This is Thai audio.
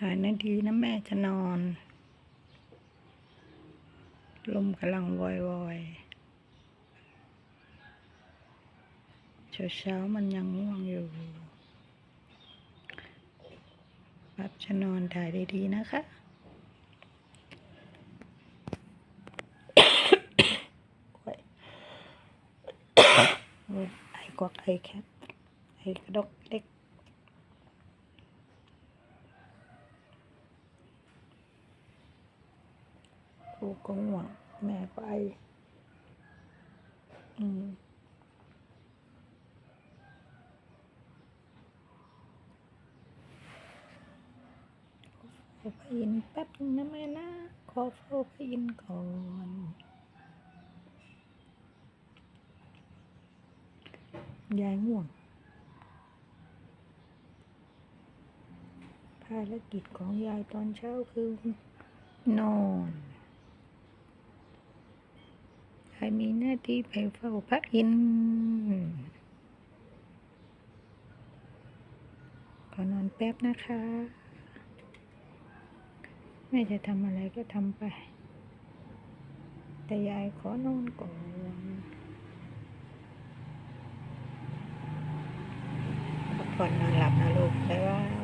ถ่ายนาทีนะแม่จะนอน ลมกำลังวอยวอยเช้าเช้ามันยังง่วงอยู่ปั๊บจะนอนถ่ายดีๆนะคะไอ้กวักไอ้แคทไอ้กระดกเล็ก ลูกก็ง่วงแม่ก็ไออืมขอพระอินแป๊บนึงนะแม่นะขอเฝ้าพระอินก่อนยายง่วงภารกิจของยายตอนเช้าคือนอน ยายมีหน้าที่ไปเฝ้าพระอินทร์ขอนอนแป๊บนะคะ แม่จะทำอะไรก็ทำไป แต่ยายขอนอนก่อนพักผ่อนนอนหลับนะลูกบ๊ายบาย